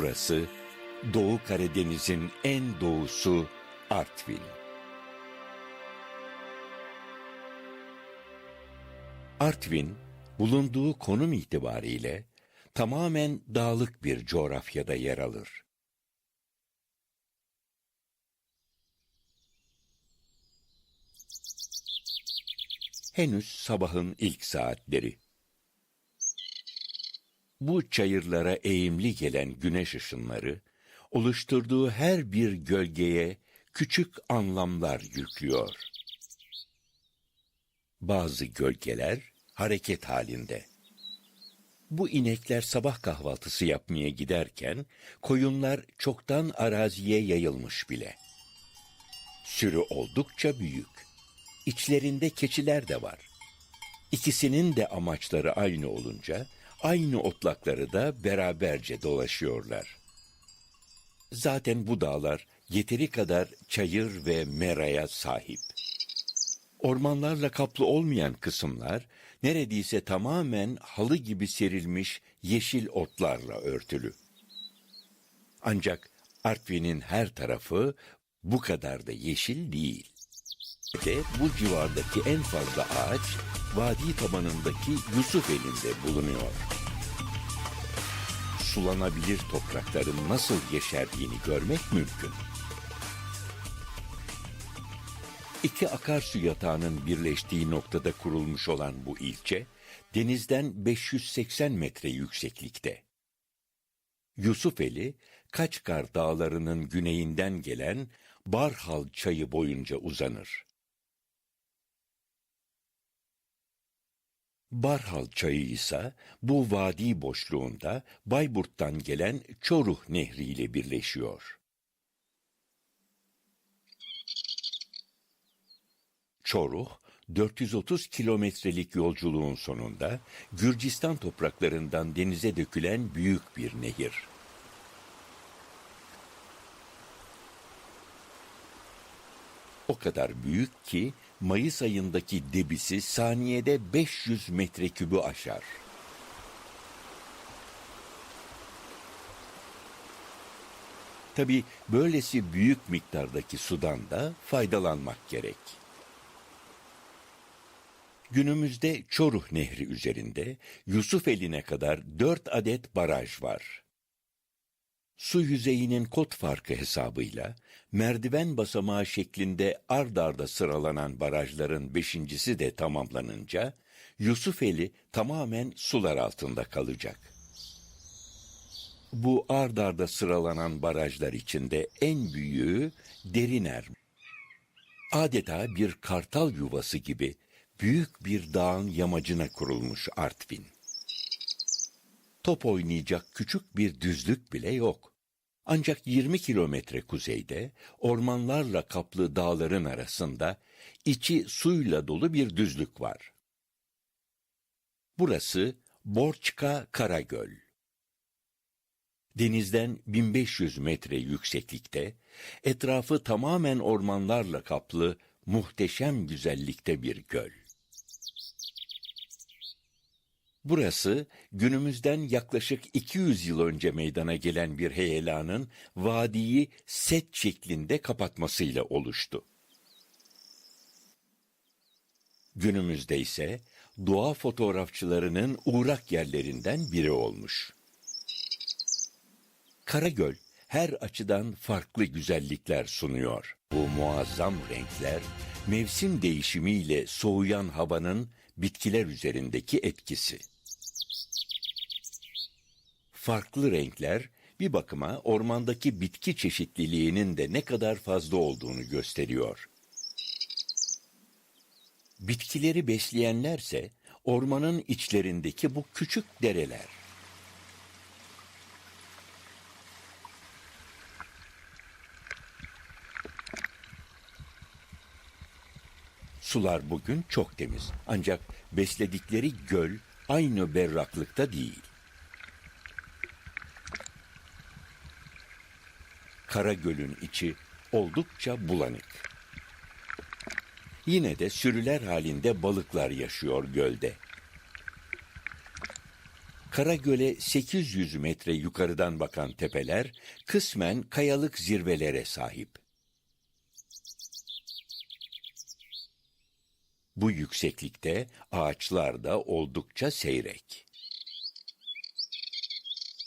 Burası Doğu Karadeniz'in en doğusu Artvin. Artvin, bulunduğu konum itibariyle tamamen dağlık bir coğrafyada yer alır. Henüz sabahın ilk saatleri. Bu çayırlara eğimli gelen güneş ışınları, oluşturduğu her bir gölgeye küçük anlamlar yüklüyor. Bazı gölgeler hareket halinde. Bu inekler sabah kahvaltısı yapmaya giderken koyunlar çoktan araziye yayılmış bile. Sürü oldukça büyük. İçlerinde keçiler de var. İkisinin de amaçları aynı olunca aynı otlakları da beraberce dolaşıyorlar. Zaten bu dağlar yeteri kadar çayır ve meraya sahip. Ormanlarla kaplı olmayan kısımlar neredeyse tamamen halı gibi serilmiş yeşil otlarla örtülü. Ancak Artvin'in her tarafı bu kadar da yeşil değil. Ve bu civardaki en fazla ağaç vadi tabanındaki Yusufeli'nde bulunuyor. Sulanabilir toprakların nasıl yeşerdiğini görmek mümkün. İki akarsu yatağının birleştiği noktada kurulmuş olan bu ilçe, denizden 580 metre yükseklikte. Yusufeli, Kaçkar dağlarının güneyinden gelen Barhal çayı boyunca uzanır. Barhal çayı ise bu vadi boşluğunda Bayburt'tan gelen Çoruh Nehri ile birleşiyor. Çoruh, 430 kilometrelik yolculuğun sonunda Gürcistan topraklarından denize dökülen büyük bir nehir. O kadar büyük ki Mayıs ayındaki debisi saniyede 500 metrekübü aşar. Tabi böylesi büyük miktardaki sudan da faydalanmak gerek. Günümüzde Çoruh Nehri üzerinde Yusufeli'ne kadar dört adet baraj var. Su yüzeyinin kot farkı hesabıyla merdiven basamağı şeklinde ard arda sıralanan barajların beşincisi de tamamlanınca Yusufeli tamamen sular altında kalacak. Bu ard arda sıralanan barajlar içinde en büyüğü Deriner. Adeta bir kartal yuvası gibi büyük bir dağın yamacına kurulmuş Artvin. Top oynayacak küçük bir düzlük bile yok. Ancak 20 kilometre kuzeyde ormanlarla kaplı dağların arasında içi suyla dolu bir düzlük var. Burası Borçka Karagöl. Denizden 1500 metre yükseklikte, etrafı tamamen ormanlarla kaplı muhteşem güzellikte bir göl. Burası günümüzden yaklaşık 200 yıl önce meydana gelen bir heyelanın vadiyi set şeklinde kapatmasıyla oluştu. Günümüzde ise doğa fotoğrafçılarının uğrak yerlerinden biri olmuş. Karagöl her açıdan farklı güzellikler sunuyor. Bu muazzam renkler mevsim değişimiyle soğuyan havanın bitkiler üzerindeki etkisi. Farklı renkler bir bakıma ormandaki bitki çeşitliliğinin de ne kadar fazla olduğunu gösteriyor. Bitkileri besleyenlerse ormanın içlerindeki bu küçük dereler. Sular bugün çok temiz. Ancak besledikleri göl aynı berraklıkta değil. Kara Göl'ün içi oldukça bulanık. Yine de sürüler halinde balıklar yaşıyor gölde. Karagöl'e 800 metre yukarıdan bakan tepeler kısmen kayalık zirvelere sahip. Bu yükseklikte ağaçlar da oldukça seyrek.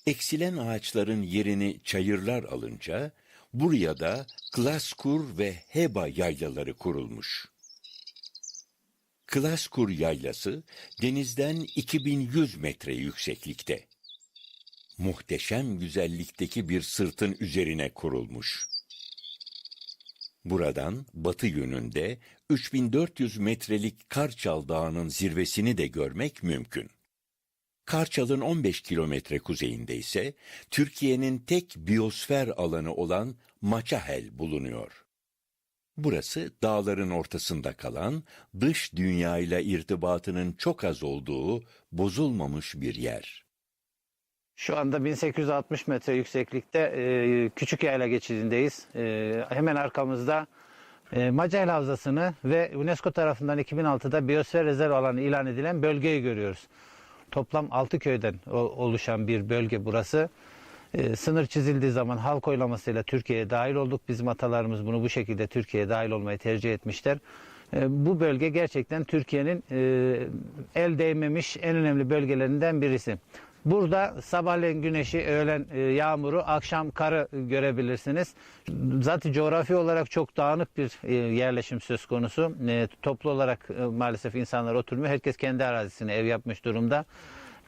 Eksilen ağaçların yerini çayırlar alınca buraya da Klaskur ve Heba yaylaları kurulmuş. Klaskur yaylası denizden 2100 metre yükseklikte. Muhteşem güzellikteki bir sırtın üzerine kurulmuş. Buradan batı yönünde 3400 metrelik Karçal Dağı'nın zirvesini de görmek mümkün. Karçal'ın 15 kilometre kuzeyinde ise Türkiye'nin tek biyosfer alanı olan Maçahel bulunuyor. Burası dağların ortasında kalan, dış dünyayla irtibatının çok az olduğu, bozulmamış bir yer. Şu anda 1860 metre yükseklikte e, Küçük Yayla geçidindeyiz. E, hemen arkamızda e, Macahel Havzası'nı ve UNESCO tarafından 2006'da biyosfer rezerv alanı ilan edilen bölgeyi görüyoruz. Toplam 6 köyden o- oluşan bir bölge burası. E, sınır çizildiği zaman halk oylamasıyla Türkiye'ye dahil olduk. Bizim atalarımız bunu bu şekilde Türkiye'ye dahil olmayı tercih etmişler. E, bu bölge gerçekten Türkiye'nin e, el değmemiş en önemli bölgelerinden birisi. Burada sabahleyin güneşi, öğlen e, yağmuru, akşam karı görebilirsiniz. Zaten coğrafi olarak çok dağınık bir e, yerleşim söz konusu. E, Toplu olarak maalesef insanlar oturmuyor. Herkes kendi arazisine ev yapmış durumda.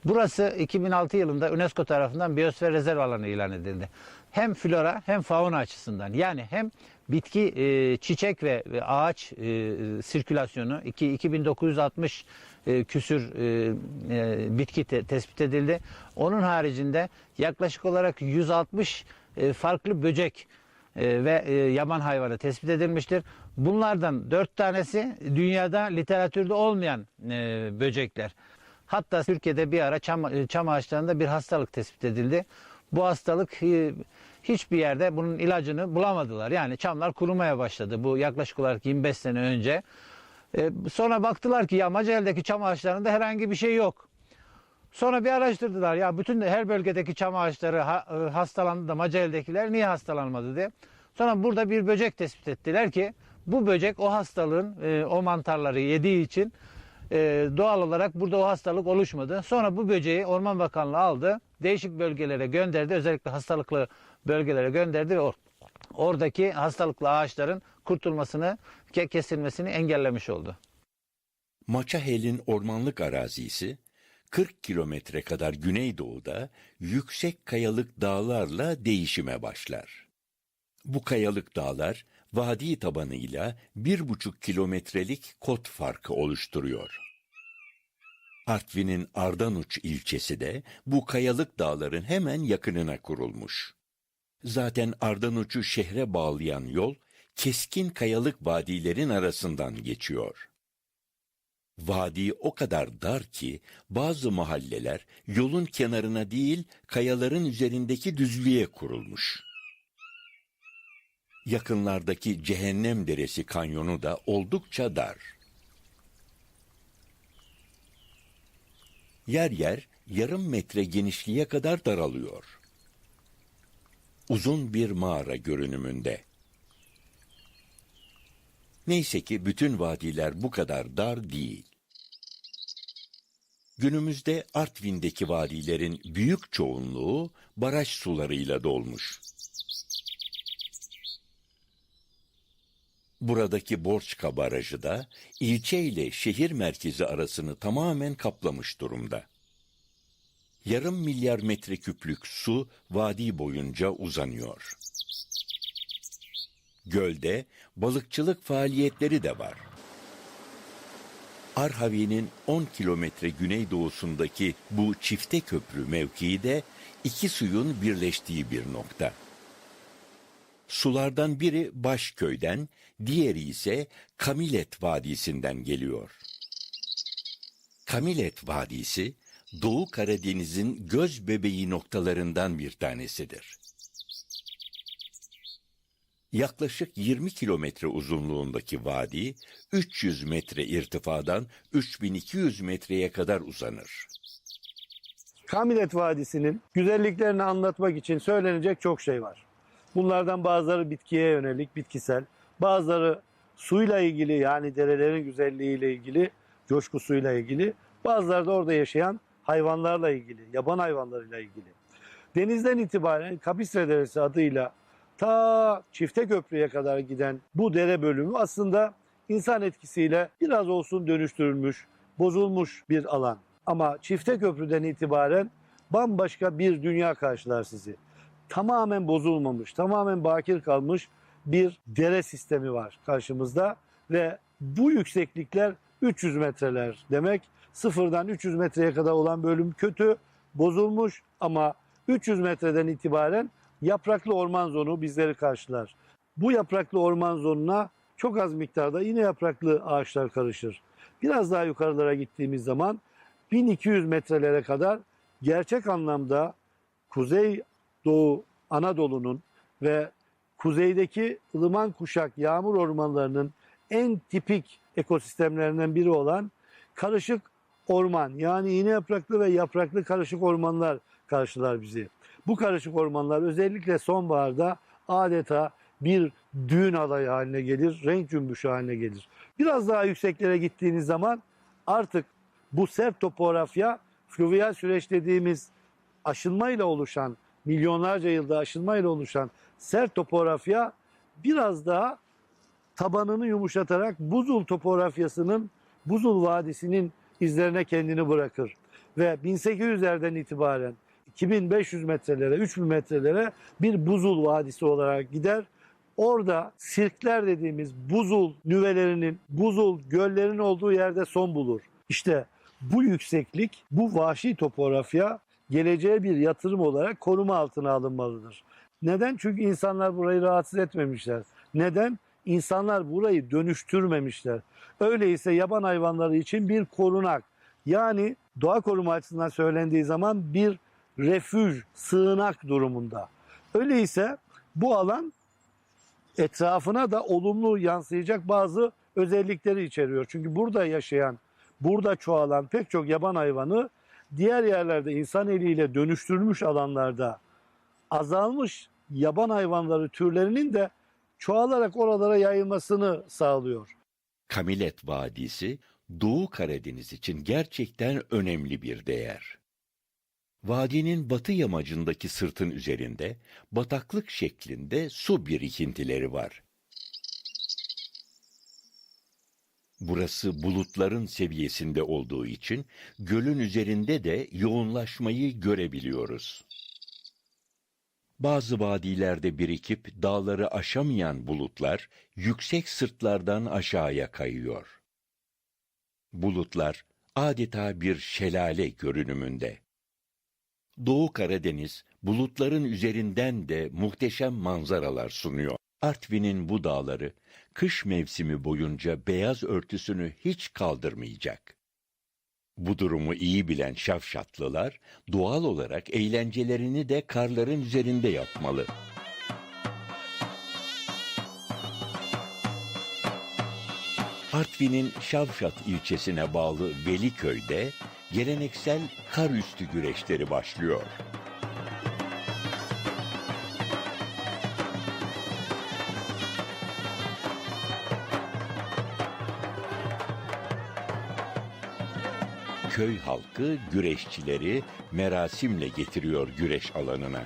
Burası 2006 yılında UNESCO tarafından biyosfer rezerv alanı ilan edildi. Hem flora hem fauna açısından yani hem bitki, e, çiçek ve, ve ağaç e, sirkülasyonu iki- 2960 e, küsür e, e, bitki te- tespit edildi. Onun haricinde yaklaşık olarak 160 e, farklı böcek e, ve e, yaban hayvanı tespit edilmiştir. Bunlardan dört tanesi dünyada literatürde olmayan e, böcekler. Hatta Türkiye'de bir ara çam, e, çam ağaçlarında bir hastalık tespit edildi. Bu hastalık e, hiçbir yerde bunun ilacını bulamadılar. Yani çamlar kurumaya başladı. Bu yaklaşık olarak 25 sene önce. E, Sonra baktılar ki ya Macahel'deki çam ağaçlarında herhangi bir şey yok. Sonra bir araştırdılar ya bütün her bölgedeki çam ağaçları e, hastalandı da Macahel'dekiler niye hastalanmadı diye. Sonra burada bir böcek tespit ettiler ki bu böcek o hastalığın e, o mantarları yediği için e, doğal olarak burada o hastalık oluşmadı. Sonra bu böceği Orman Bakanlığı aldı. Değişik bölgelere gönderdi. Özellikle hastalıklı bölgelere gönderdi ve or- oradaki hastalıklı ağaçların kurtulmasını, ke- kesilmesini engellemiş oldu. Maçahel'in ormanlık arazisi 40 kilometre kadar güneydoğuda yüksek kayalık dağlarla değişime başlar. Bu kayalık dağlar vadi tabanıyla bir buçuk kilometrelik kot farkı oluşturuyor. Artvin'in Ardanuç ilçesi de bu kayalık dağların hemen yakınına kurulmuş. Zaten Ardanuç'u şehre bağlayan yol keskin kayalık vadilerin arasından geçiyor. Vadi o kadar dar ki bazı mahalleler yolun kenarına değil kayaların üzerindeki düzlüğe kurulmuş. Yakınlardaki Cehennem Deresi kanyonu da oldukça dar. Yer yer yarım metre genişliğe kadar daralıyor. Uzun bir mağara görünümünde. Neyse ki bütün vadiler bu kadar dar değil. Günümüzde Artvin'deki vadilerin büyük çoğunluğu baraj sularıyla dolmuş. Buradaki Borçka Barajı da ilçe ile şehir merkezi arasını tamamen kaplamış durumda. Yarım milyar metreküplük su vadi boyunca uzanıyor. Gölde balıkçılık faaliyetleri de var. Arhavi'nin 10 kilometre güneydoğusundaki bu çifte köprü mevkii de iki suyun birleştiği bir nokta. Sulardan biri Başköy'den, diğeri ise Kamilet Vadisi'nden geliyor. Kamilet Vadisi, Doğu Karadeniz'in göz bebeği noktalarından bir tanesidir. Yaklaşık 20 kilometre uzunluğundaki vadi, 300 metre irtifadan 3200 metreye kadar uzanır. Kamilet Vadisi'nin güzelliklerini anlatmak için söylenecek çok şey var. Bunlardan bazıları bitkiye yönelik, bitkisel. Bazıları suyla ilgili yani derelerin güzelliğiyle ilgili, coşkusuyla ilgili. Bazıları da orada yaşayan hayvanlarla ilgili, yaban hayvanlarıyla ilgili. Denizden itibaren Kapistre Deresi adıyla ta Çifte Köprü'ye kadar giden bu dere bölümü aslında insan etkisiyle biraz olsun dönüştürülmüş, bozulmuş bir alan. Ama Çifte Köprü'den itibaren bambaşka bir dünya karşılar sizi. Tamamen bozulmamış, tamamen bakir kalmış bir dere sistemi var karşımızda ve bu yükseklikler 300 metreler demek. Sıfırdan 300 metreye kadar olan bölüm kötü, bozulmuş ama 300 metreden itibaren yapraklı orman zonu bizleri karşılar. Bu yapraklı orman zonuna çok az miktarda yine yapraklı ağaçlar karışır. Biraz daha yukarılara gittiğimiz zaman 1200 metrelere kadar gerçek anlamda Kuzey Doğu Anadolu'nun ve kuzeydeki ılıman kuşak yağmur ormanlarının en tipik ekosistemlerinden biri olan karışık orman yani iğne yapraklı ve yapraklı karışık ormanlar karşılar bizi. Bu karışık ormanlar özellikle sonbaharda adeta bir düğün alayı haline gelir, renk cümbüşü haline gelir. Biraz daha yükseklere gittiğiniz zaman artık bu sert topografya fluviyal süreç dediğimiz aşınmayla oluşan, milyonlarca yılda aşınmayla oluşan sert topografya biraz daha tabanını yumuşatarak buzul topografyasının, buzul vadisinin izlerine kendini bırakır. Ve 1800'lerden itibaren 2500 metrelere, 3000 metrelere bir buzul vadisi olarak gider. Orada sirkler dediğimiz buzul nüvelerinin, buzul göllerin olduğu yerde son bulur. İşte bu yükseklik, bu vahşi topografya geleceğe bir yatırım olarak koruma altına alınmalıdır. Neden? Çünkü insanlar burayı rahatsız etmemişler. Neden? İnsanlar burayı dönüştürmemişler. Öyleyse yaban hayvanları için bir korunak. Yani doğa koruma açısından söylendiği zaman bir refüj, sığınak durumunda. Öyleyse bu alan etrafına da olumlu yansıyacak bazı özellikleri içeriyor. Çünkü burada yaşayan, burada çoğalan pek çok yaban hayvanı diğer yerlerde insan eliyle dönüştürülmüş alanlarda azalmış yaban hayvanları türlerinin de çoğalarak oralara yayılmasını sağlıyor. Kamilet Vadisi, Doğu Karadeniz için gerçekten önemli bir değer. Vadinin batı yamacındaki sırtın üzerinde bataklık şeklinde su birikintileri var. Burası bulutların seviyesinde olduğu için gölün üzerinde de yoğunlaşmayı görebiliyoruz. Bazı vadilerde birikip dağları aşamayan bulutlar yüksek sırtlardan aşağıya kayıyor. Bulutlar adeta bir şelale görünümünde. Doğu Karadeniz bulutların üzerinden de muhteşem manzaralar sunuyor. Artvin'in bu dağları kış mevsimi boyunca beyaz örtüsünü hiç kaldırmayacak. Bu durumu iyi bilen Şavşatlılar doğal olarak eğlencelerini de karların üzerinde yapmalı. Artvin'in Şavşat ilçesine bağlı Veliköy'de geleneksel kar üstü güreşleri başlıyor. Köy halkı güreşçileri merasimle getiriyor güreş alanına.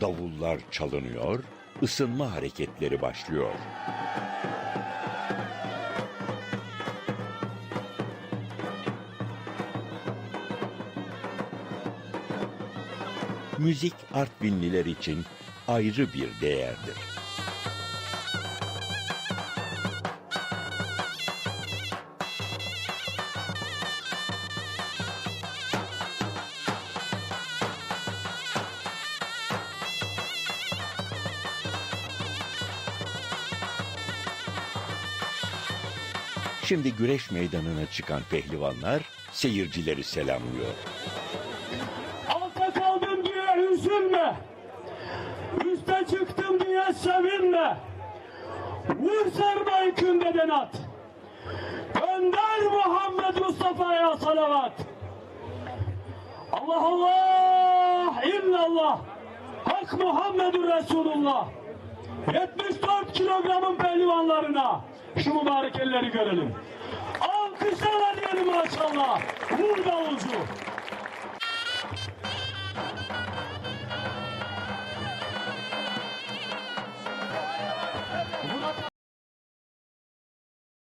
Davullar çalınıyor, ısınma hareketleri başlıyor. Müzik Artvinliler için ayrı bir değerdir. Şimdi güreş meydanına çıkan pehlivanlar seyircileri selamlıyor. Mustafa'ya salavat. Allah Allah illallah. Hak Muhammedur Resulullah. 74 kilogramın pehlivanlarına şu mübarek elleri görelim. Alkışlarla diyelim maşallah. Vur davulcu.